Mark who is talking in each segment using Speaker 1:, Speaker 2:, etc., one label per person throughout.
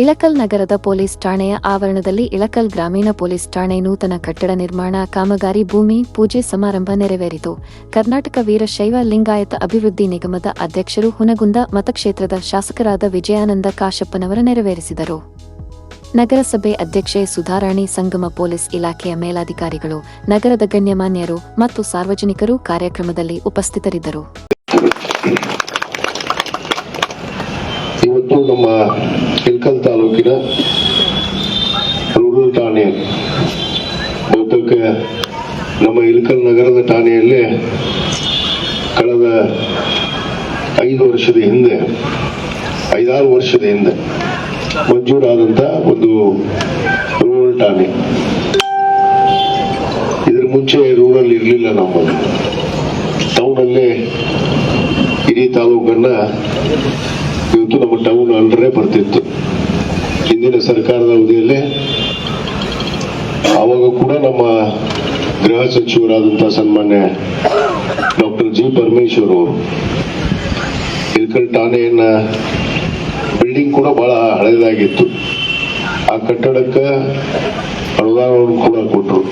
Speaker 1: ಇಳಕಲ್ ನಗರದ ಪೊಲೀಸ್ ಠಾಣೆಯ ಆವರಣದಲ್ಲಿ ಇಳಕಲ್ ಗ್ರಾಮೀಣ ಪೊಲೀಸ್ ಠಾಣೆ ನೂತನ ಕಟ್ಟಡ ನಿರ್ಮಾಣ ಕಾಮಗಾರಿ ಭೂಮಿ ಪೂಜೆ ಸಮಾರಂಭ ನೆರವೇರಿತು. ಕರ್ನಾಟಕ ವೀರಶೈವ ಲಿಂಗಾಯತ ಅಭಿವೃದ್ಧಿ ನಿಗಮದ ಅಧ್ಯಕ್ಷರು ಹುನಗುಂದ ಮತಕ್ಷೇತ್ರದ ಶಾಸಕರಾದ ವಿಜಯಾನಂದ ಕಾಶಪ್ಪನವರ ನೆರವೇರಿಸಿದರು. ನಗರಸಭೆ ಅಧ್ಯಕ್ಷೆ ಸುಧಾರಾಣಿ ಸಂಗಮ ಪೊಲೀಸ್ ಇಲಾಖೆಯ ಮೇಲಾಧಿಕಾರಿಗಳು, ನಗರದ ಗಣ್ಯಮಾನ್ಯರು ಮತ್ತು ಸಾರ್ವಜನಿಕರು ಕಾರ್ಯಕ್ರಮದಲ್ಲಿ ಉಪಸ್ಥಿತರಿದ್ದರು.
Speaker 2: ಇವತ್ತು ನಮ್ಮ ಇಲ್ಕಲ್ ತಾಲೂಕಿನ ರೂರಲ್ ಠಾಣೆ. ಬಹುತೇಕ ನಮ್ಮ ಇಲ್ಕಲ್ ನಗರದ ಠಾಣೆಯಲ್ಲೇ ಕಳೆದ ಐದು ವರ್ಷದ ಹಿಂದೆ, ಐದಾರು ವರ್ಷದ ಹಿಂದೆ ಮಂಜೂರಾದಂಥ ಒಂದು ರೂರಲ್ ಠಾಣೆ. ಇದ್ರ ಮುಂಚೆ ರೂರಲ್ ಇರಲಿಲ್ಲ ನಮ್ಮದು ಟೌನಲ್ಲೇ ಇಡೀ ತಾಲೂಕನ್ನ ನಮ್ಮ ಟೌನ್ ಅಂಡರೇ ಬರ್ತಿತ್ತು. ಹಿಂದಿನ ಸರ್ಕಾರದ ಅವಧಿಯಲ್ಲಿ ಆವಾಗ ಕೂಡ ನಮ್ಮ ಗೃಹ ಸಚಿವರಾದಂತಹ ಸನ್ಮಾನ್ಯ ಡಾಕ್ಟರ್ ಜಿ ಪರಮೇಶ್ವರ್ ಅವರು ಇಲ್ಕಲ್ ಠಾಣೆಯನ್ನ ಬಿಲ್ಡಿಂಗ್ ಕೂಡ ಬಹಳ ಹಳೆಯದಾಗಿತ್ತು ಆ ಕಟ್ಟಡಕ್ಕೆ ಅನುದಾನವನ್ನು ಕೂಡ ಕೊಟ್ಟರು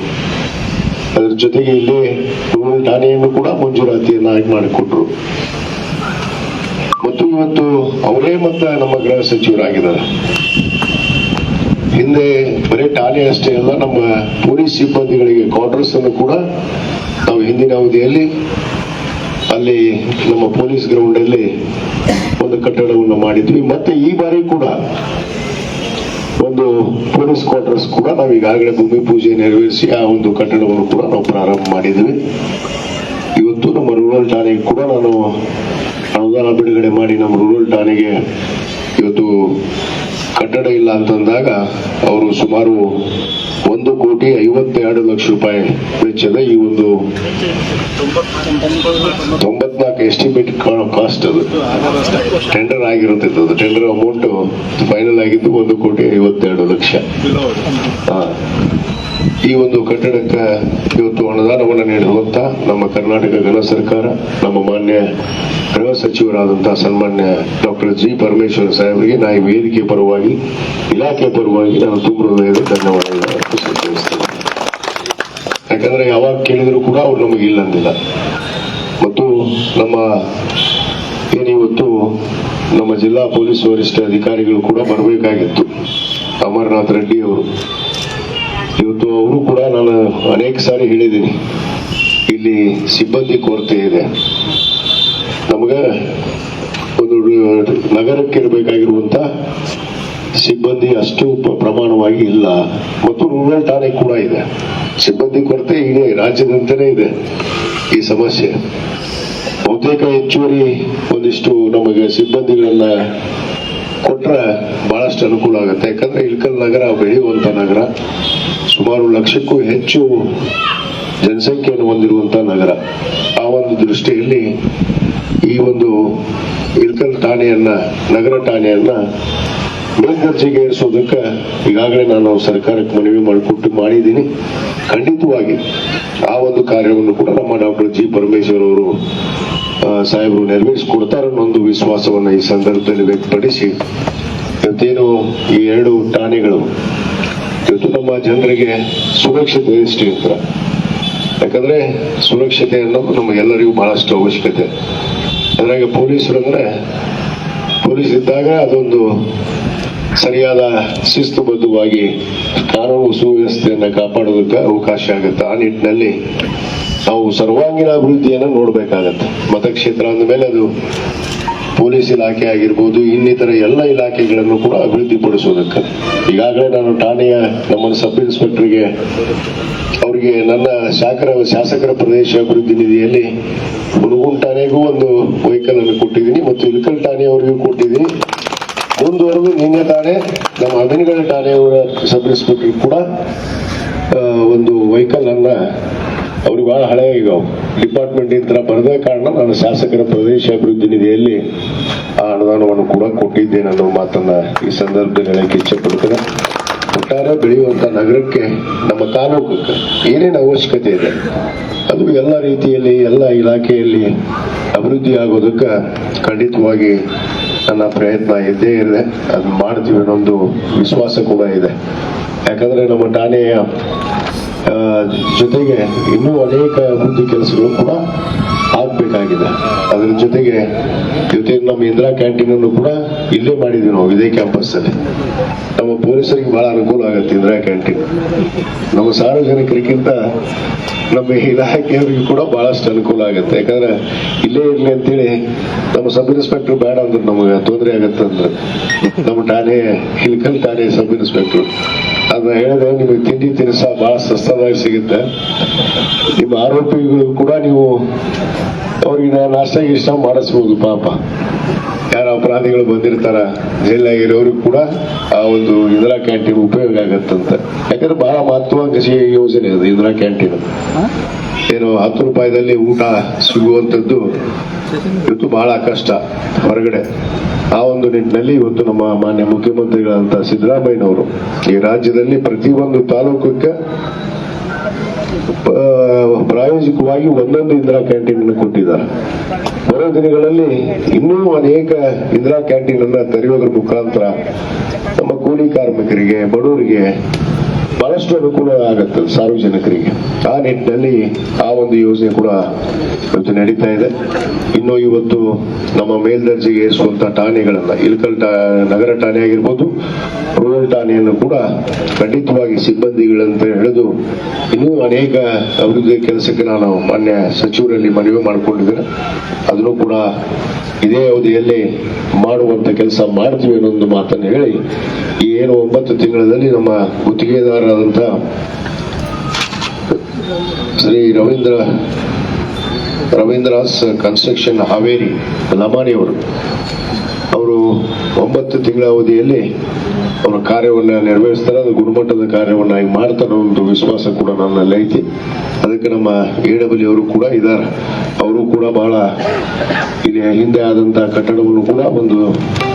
Speaker 2: ಅದರ ಜೊತೆಗೆ ಇಲ್ಲಿ ಠಾಣೆಯನ್ನು ಕೂಡ ಮಂಜೂರಾತಿಯನ್ನಾಗಿ ಮಾಡಿಕೊಟ್ರು. ಮತ್ತು ಇವತ್ತು ಅವರೇ ಮತ್ತ ನಮ್ಮ ಗೃಹ ಸಚಿವರಾಗಿದ್ದಾರೆ. ಹಿಂದೆ ಬರೀ ಠಾಣೆ ಅಷ್ಟೇ ಅಲ್ಲ, ನಮ್ಮ ಪೊಲೀಸ್ ಸಿಬ್ಬಂದಿಗಳಿಗೆ ಕ್ವಾರ್ಟರ್ಸ್ ಅನ್ನು ಕೂಡ ನಾವು ಹಿಂದಿನ ಅವಧಿಯಲ್ಲಿ ಅಲ್ಲಿ ನಮ್ಮ ಪೊಲೀಸ್ ಗ್ರೌಂಡ್ ಅಲ್ಲಿ ಒಂದು ಕಟ್ಟಡವನ್ನು ಮಾಡಿದ್ವಿ. ಮತ್ತೆ ಈ ಬಾರಿ ಕೂಡ ಒಂದು ಪೊಲೀಸ್ ಕ್ವಾರ್ಟರ್ಸ್ ಕೂಡ ನಾವು ಈಗಾಗಲೇ ಭೂಮಿ ಪೂಜೆ ನೆರವೇರಿಸಿ ಆ ಒಂದು ಕಟ್ಟಡವನ್ನು ಕೂಡ ನಾವು ಪ್ರಾರಂಭ ಮಾಡಿದ್ವಿ. ಇವತ್ತು ನಮ್ಮ ರೂರಲ್ ಠಾಣೆಗೆ ಕೂಡ ನಾನು ಅನುದಾನ ಬಿಡುಗಡೆ ಮಾಡಿ ನಮ್ಮ ರೂರಲ್ ಠಾಣೆಗೆ ಇವತ್ತು ಕಟ್ಟಡ ಇಲ್ಲ ಅಂತಂದಾಗ ಅವರು ಸುಮಾರು ಒಂದು ಕೋಟಿ ಐವತ್ತೆರಡು ಲಕ್ಷ ರೂಪಾಯಿ ವೆಚ್ಚದ ಈ ಒಂದು ತೊಂಬತ್ನಾಲ್ಕು ಎಸ್ಟಿಮೇಟ್ ಕಾಸ್ಟ್ ಅದು. ಟೆಂಡರ್ ಆಗಿರುತ್ತಿತ್ತು. ಅದು ಟೆಂಡರ್ ಅಮೌಂಟ್ ಫೈನಲ್ ಆಗಿದ್ದು ಒಂದು ಕೋಟಿ ಐವತ್ತೆರಡು ಲಕ್ಷ. ಈ ಒಂದು ಕಟ್ಟಡಕ್ಕೆ ಇವತ್ತು ಅನುದಾನವನ್ನು ನೀಡುವಂತ ನಮ್ಮ ಕರ್ನಾಟಕ ಗಣ ಸರ್ಕಾರ, ನಮ್ಮ ಮಾನ್ಯ ಗೃಹ ಸಚಿವರಾದಂತಹ ಸನ್ಮಾನ್ಯ ಡಾಕ್ಟರ್ ಜಿ ಪರಮೇಶ್ವರ ಸಾಹೇಬರಿಗೆ ನಾ ಈ ವೇದಿಕೆ ಪರವಾಗಿ, ಇಲಾಖೆ ಪರವಾಗಿ ನಾನು ತುಂಬ ಧನ್ಯವಾದಗಳನ್ನು ಸ್ವೀಕರಿಸ್ತೇನೆ ಯಾಕಂದ್ರೆ ಯಾವಾಗ ಕೇಳಿದರೂ ಕೂಡ ಅವ್ರು ನಮಗೆ ಇಲ್ಲಂದಿಲ್ಲ ಮತ್ತು ನಮ್ಮ ಏನಿವತ್ತು ನಮ್ಮ ಜಿಲ್ಲಾ ಪೊಲೀಸ್ ವರಿಷ್ಠ ಅಧಿಕಾರಿಗಳು ಕೂಡ ಬರಬೇಕಾಗಿತ್ತು. ಅಮರನಾಥ್ ರೆಡ್ಡಿ ಅವರು. ಇವತ್ತು ಅವರು ಕೂಡ ನಾನು ಅನೇಕ ಸಾರಿ ಹೇಳಿದ್ದೀನಿ. ಇಲ್ಲಿ ಸಿಬ್ಬಂದಿ ಕೊರತೆ ಇದೆ. ನಮಗ ಒಂದು ನಗರಕ್ಕೆ ಇರಬೇಕಾಗಿರುವಂತ ಸಿಬ್ಬಂದಿ ಅಷ್ಟು ಪ್ರಮಾಣವಾಗಿ ಇಲ್ಲ. ಮತ್ತು ರೂರಲ್ ಠಾಣೆ ಕೂಡ ಇದೆ. ಸಿಬ್ಬಂದಿ ಕೊರತೆ ಇದೆ ರಾಜ್ಯದಂತೆಯೇ ಇದೆ ಈ ಸಮಸ್ಯೆ. ಬಹುತೇಕ ಹೆಚ್ಚುವರಿ ಒಂದಿಷ್ಟು ನಮಗೆ ಸಿಬ್ಬಂದಿಗಳನ್ನ ಕೊಟ್ರೆ ಬಹಳಷ್ಟು ಅನುಕೂಲ ಆಗುತ್ತೆ. ಯಾಕಂದ್ರೆ ಇಳ್ಕಲ್ ನಗರ ಬೆಳೆಯುವಂತ ನಗರ, ಸುಮಾರು ಲಕ್ಷಕ್ಕೂ ಹೆಚ್ಚು ಜನಸಂಖ್ಯೆಯನ್ನು ಹೊಂದಿರುವಂತ ನಗರ. ಆ ಒಂದು ದೃಷ್ಟಿಯಲ್ಲಿ ಈ ಒಂದು ಇಳ್ಕಲ್ ಠಾಣೆಯನ್ನ, ನಗರ ಠಾಣೆಯನ್ನ ಮೇಲ್ದರ್ಜೆಗೆ ಏರಿಸೋದಕ್ಕೆ ಈಗಾಗಲೇ ನಾನು ಸರ್ಕಾರಕ್ಕೆ ಮನವಿ ಮಾಡಿಕೊಟ್ಟು ಮಾಡಿದ್ದೀನಿ. ಖಂಡಿತವಾಗಿ ಆ ಒಂದು ಕಾರ್ಯವನ್ನು ಕೂಡ ನಮ್ಮ ಡಾಕ್ಟರ್ ಜಿ ಪರಮೇಶ್ವರ್ ಅವರು ಸಾಹೇಬರು ನೆರವೇರಿಸಿಕೊಡ್ತಾರೆ ಅನ್ನೋ ಒಂದು ವಿಶ್ವಾಸವನ್ನ ಈ ಸಂದರ್ಭದಲ್ಲಿ ವ್ಯಕ್ತಪಡಿಸಿ, ಇವತ್ತೇನು ಈ ಎರಡು ಠಾಣೆಗಳು, ಇವತ್ತು ನಮ್ಮ ಜನರಿಗೆ ಸುರಕ್ಷತೆ ದೃಷ್ಟಿಯಿಂದ ಯಾಕಂದ್ರೆ ಸುರಕ್ಷತೆ ಅನ್ನೋದು ನಮಗೆಲ್ಲರಿಗೂ ಬಹಳಷ್ಟು ಅವಶ್ಯಕತೆ. ಅದ್ರಾಗ ಪೊಲೀಸರು ಅಂದ್ರೆ, ಪೊಲೀಸ್ ಇದ್ದಾಗ ಅದೊಂದು ಸರಿಯಾದ ಶಿಸ್ತುಬದ್ಧವಾಗಿ ಕಾನೂನು ಸುವ್ಯವಸ್ಥೆಯನ್ನು ಕಾಪಾಡೋದಕ್ಕೆ ಅವಕಾಶ ಆಗುತ್ತೆ. ಆ ನಿಟ್ಟಿನಲ್ಲಿ ನಾವು ಸರ್ವಾಂಗೀಣ ಅಭಿವೃದ್ಧಿಯನ್ನು ನೋಡಬೇಕಾಗತ್ತೆ. ಮತಕ್ಷೇತ್ರ ಅಂದಮೇಲೆ ಅದು ಪೊಲೀಸ್ ಇಲಾಖೆ ಆಗಿರ್ಬೋದು, ಇನ್ನಿತರ ಎಲ್ಲ ಇಲಾಖೆಗಳನ್ನು ಕೂಡ ಅಭಿವೃದ್ಧಿಪಡಿಸೋದಕ್ಕೆ. ಈಗಾಗಲೇ ನಾನು ಠಾಣೆಯ ನಮ್ಮ ಸಬ್ ಇನ್ಸ್ಪೆಕ್ಟರ್ಗೆ ಅವರಿಗೆ ನನ್ನ ಶಾಖರ ಶಾಸಕರ ಪ್ರದೇಶ ಅಭಿವೃದ್ಧಿ ನಿಧಿಯಲ್ಲಿ ಹುಣಗುಂಡ್ ಠಾಣೆಗೂ ಒಂದು ವೆಹಿಕಲ್ ಅನ್ನು ಕೊಟ್ಟಿದ್ದೀನಿ ಮತ್ತು ಇಲ್ಕಲ್ ಠಾಣೆಯವರಿಗೂ ಕೊಟ್ಟಿದ್ದೀನಿ. ಮುಂದುವರೆದು ನಿನ್ನೆ ಠಾಣೆ ನಮ್ಮ ಅಭಿನಗರ ಠಾಣೆಯವರ ಸಬ್ ಇನ್ಸ್ಪೆಕ್ಟರ್ ಕೂಡ ಒಂದು ವೆಹಿಕಲ್ ಅನ್ನ ಅವ್ರಿಗೆ ಬಹಳ ಹಳೆ ಈಗ ಡಿಪಾರ್ಟ್ಮೆಂಟ್ ಥರ ಬರದ ಕಾರಣ ನಾನು ಶಾಸಕರ ಪ್ರದೇಶ ಅಭಿವೃದ್ಧಿ ನಿಧಿಯಲ್ಲಿ ಆ ಅನುದಾನವನ್ನು ಕೂಡ ಕೊಟ್ಟಿದ್ದೇನೆ ಅನ್ನೋ ಮಾತನ್ನ ಈ ಸಂದರ್ಭದಲ್ಲಿ ಹೇಳಕ್ಕೆ ಇಚ್ಛೆ ಪಡ್ತೇನೆ ಒಟ್ಟಾರೆ ಬೆಳೆಯುವಂತ ನಗರಕ್ಕೆ ನಮ್ಮ ತಾಲೂಕಕ್ಕೆ ಏನೇನು ಅವಶ್ಯಕತೆ ಇದೆ, ಅದು ಎಲ್ಲ ರೀತಿಯಲ್ಲಿ ಎಲ್ಲ ಇಲಾಖೆಯಲ್ಲಿ ಅಭಿವೃದ್ಧಿ ಆಗೋದಕ್ಕೆ ಖಂಡಿತವಾಗಿ ನನ್ನ ಪ್ರಯತ್ನ ಇದ್ದೇ ಇದೆ ಅದು ಮಾಡ್ತೀವಿ ಅನ್ನೊಂದು ವಿಶ್ವಾಸ ಕೂಡ ಇದೆ. ಯಾಕಂದ್ರೆ ನಮ್ಮ ಠಾಣೆಯ ಜೊತೆಗೆ ಇನ್ನೂ ಅನೇಕ ಅಭಿವೃದ್ಧಿ ಕೆಲಸಗಳು ಕೂಡ ಆಗ್ಬೇಕಾಗಿದೆ. ಅದರ ಜೊತೆಗೆ ಜೊತೆಗೆ ನಮ್ಮ ಇಂದಿರಾ ಕ್ಯಾಂಟೀನ್ ಅನ್ನು ಕೂಡ ಇಲ್ಲೇ ಮಾಡಿದ್ವಿ ನಾವು, ಇದೇ ಕ್ಯಾಂಪಸ್ ಅಲ್ಲಿ. ನಮ್ಮ ಪೊಲೀಸರಿಗೆ ಬಹಳ ಅನುಕೂಲ ಆಗುತ್ತೆ ಇಂದಿರಾ ಕ್ಯಾಂಟೀನ್. ನಮ್ಮ ಸಾರ್ವಜನಿಕರಿಗಿಂತ ನಮ್ಮ ಇಲಾಖೆಯವರಿಗೆ ಕೂಡ ಬಹಳಷ್ಟು ಅನುಕೂಲ ಆಗುತ್ತೆ. ಯಾಕಂದ್ರೆ ಇಲ್ಲೇ ಇರಲಿ ಅಂತೇಳಿ ನಮ್ಮ ಸಬ್ ಇನ್ಸ್ಪೆಕ್ಟರ್ ಬೇಡ ಅಂದ್ರೆ ನಮಗೆ ತೊಂದರೆ ಆಗತ್ತೆ ಅಂದ್ರೆ ನಮ್ಮ ಠಾಣೆ, ಹಿಲ್ಕಲ್ ಠಾಣೆ ಸಬ್ ಇನ್ಸ್ಪೆಕ್ಟರ್. ಅದನ್ನ ಹೇಳಿದ್ರೆ ನಿಮಗೆ ತಿಂಡಿ ತಿನಿಸ ಬಹಳ ಸಸ್ತವಾಗಿ ಸಿಗುತ್ತೆ. ನಿಮ್ಮ ಆರೋಪಿಗಳು ಕೂಡ ನೀವು ಅವ್ರಿಗೆ ನಾಷ್ಟ ಇಷ್ಟ ಮಾಡಿಸ್ಬೋದು ಪಾಪ. ಯಾರ ಅಪರಾಧಿಗಳು ಬಂದಿರ್ತಾರ ಜೈಲಾಗಿರೋರಿಗೆ ಕೂಡ ಆ ಒಂದು ಇಂದಿರಾ ಕ್ಯಾಂಟೀನ್ ಉಪಯೋಗ ಆಗತ್ತಂತೆ. ಯಾಕಂದ್ರೆ ಬಹಳ ಮಹತ್ವಾಕಾಂಕ್ಷಿ ಯೋಜನೆ ಅದು ಇಂದಿರಾ ಕ್ಯಾಂಟೀನ್. ಏನು ಹತ್ತು ರೂಪಾಯಿದಲ್ಲಿ ಊಟ ಸಿಗುವಂಥದ್ದು ಇವತ್ತು ಬಹಳ ಕಷ್ಟ ಹೊರಗಡೆ. ಆ ಒಂದು ನಿಟ್ಟಿನಲ್ಲಿ ಇವತ್ತು ನಮ್ಮ ಮಾನ್ಯ ಮುಖ್ಯಮಂತ್ರಿಗಳಂತ ಸಿದ್ದರಾಮಯ್ಯನವರು ಈ ರಾಜ್ಯದಲ್ಲಿ ಪ್ರತಿಯೊಂದು ತಾಲೂಕಕ್ಕೆ ಪ್ರಾಯೋಜಿಕವಾಗಿ ಒಂದೊಂದು ಇಂದಿರಾ ಕ್ಯಾಂಟೀನ್ ಅನ್ನು ಕೊಟ್ಟಿದ್ದಾರೆ. ಬರೋ ದಿನಗಳಲ್ಲಿ ಇನ್ನೂ ಅನೇಕ ಇಂದಿರಾ ಕ್ಯಾಂಟೀನ್ ಅನ್ನ ತೆರೆಯೋದ್ರ ಮುಖಾಂತರ ನಮ್ಮ ಕೂಲಿ ಕಾರ್ಮಿಕರಿಗೆ, ಬಡವರಿಗೆ ಬಹಳಷ್ಟು ಅನುಕೂಲ ಆಗುತ್ತೆ ಸಾರ್ವಜನಿಕರಿಗೆ. ಆ ನಿಟ್ಟಿನಲ್ಲಿ ಆ ಒಂದು ಯೋಜನೆ ಕೂಡ ಇವತ್ತು ನಡೀತಾ ಇದೆ. ಇನ್ನು ಇವತ್ತು ನಮ್ಮ ಮೇಲ್ದರ್ಜೆಗೆ ಏರಿಸುವಂತ ಠಾಣೆಗಳನ್ನ ಇಲ್ಕಲ್ ನಗರ ಠಾಣೆ ಆಗಿರ್ಬೋದು, ರೂರಲ್ ಠಾಣೆಯನ್ನು ಕೂಡ ಖಂಡಿತವಾಗಿ ಸಿಬ್ಬಂದಿಗಳಂತ ಹೇಳಿದು ಇನ್ನೂ ಅನೇಕ ಅಭಿವೃದ್ಧಿ ಕೆಲಸಕ್ಕೆ ನಾನು ಮಾನ್ಯ ಸಚಿವರಲ್ಲಿ ಮನವಿ ಮಾಡಿಕೊಂಡಿದ್ದೇನೆ. ಅದನ್ನು ಕೂಡ ಇದೇ ಅವಧಿಯಲ್ಲಿ ಮಾಡುವಂತ ಕೆಲಸ ಮಾಡ್ತೀವಿ ಅನ್ನೋ ಒಂದು ಮಾತನ್ನು ಹೇಳಿ ಏನು ಒಂಬತ್ತು ತಿಂಗಳಲ್ಲಿ ನಮ್ಮ ಗುತ್ತಿಗೆದಾರರಾದಂಥ ಶ್ರೀ ರವೀಂದ್ರ, ರವೀಂದ್ರಾಸ್ ಕನ್ಸ್ಟ್ರಕ್ಷನ್ ಹಾವೇರಿ ಲಮಾನಿಯವರು ಅವರು ಒಂಬತ್ತು ತಿಂಗಳ ಅವಧಿಯಲ್ಲಿ ಅವರ ಕಾರ್ಯವನ್ನು ನೆರವೇರಿಸ್ತಾರೆ. ಅದು ಗುಣಮಟ್ಟದ ಕಾರ್ಯವನ್ನಾಗಿ ಮಾಡ್ತಾರೆ ಅನ್ನೋ ಒಂದು ವಿಶ್ವಾಸ ಕೂಡ ನನ್ನಲ್ಲಿ ಐತಿ ಅದಕ್ಕೆ ನಮ್ಮ ಎ ಡಬ್ಲ್ಯೂ ಅವರು ಕೂಡ ಇದ್ದಾರೆ. ಅವರು ಕೂಡ ಬಹಳ ಇಲ್ಲಿ ಹಿಂದೆ ಆದಂತಹ ಕಟ್ಟಡವನ್ನು ಕೂಡ ಒಂದು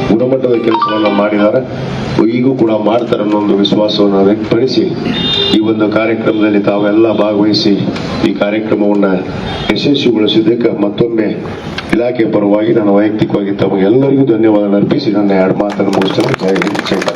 Speaker 2: ಗುಣಮಟ್ಟದ ಕೆಲಸವನ್ನು ಮಾಡಿದ್ದಾರೆ ಈಗೂ ಕೂಡ ಮಾಡ್ತಾರೆ ಅನ್ನೋ ಒಂದು ವಿಶ್ವಾಸವನ್ನು ವ್ಯಕ್ತಪಡಿಸಿ ಈ ಒಂದು ಕಾರ್ಯಕ್ರಮದಲ್ಲಿ ತಾವೆಲ್ಲ ಭಾಗವಹಿಸಿ ಈ ಕಾರ್ಯಕ್ರಮವನ್ನು ಯಶಸ್ವಿಗೊಳಿಸಿದ್ದಕ್ಕೆ ಮತ್ತೊಮ್ಮೆ ಇಲಾಖೆ ಪರವಾಗಿ ನಾನು ವೈಯಕ್ತಿಕವಾಗಿ ತಮಗೆಲ್ಲರಿಗೂ ಧನ್ಯವಾದ ಅರ್ಪಿಸಿ ನನ್ನ ಎರಡು ಮಾತನ್ನು ಮುಗಿಸ್ತೇನೆ.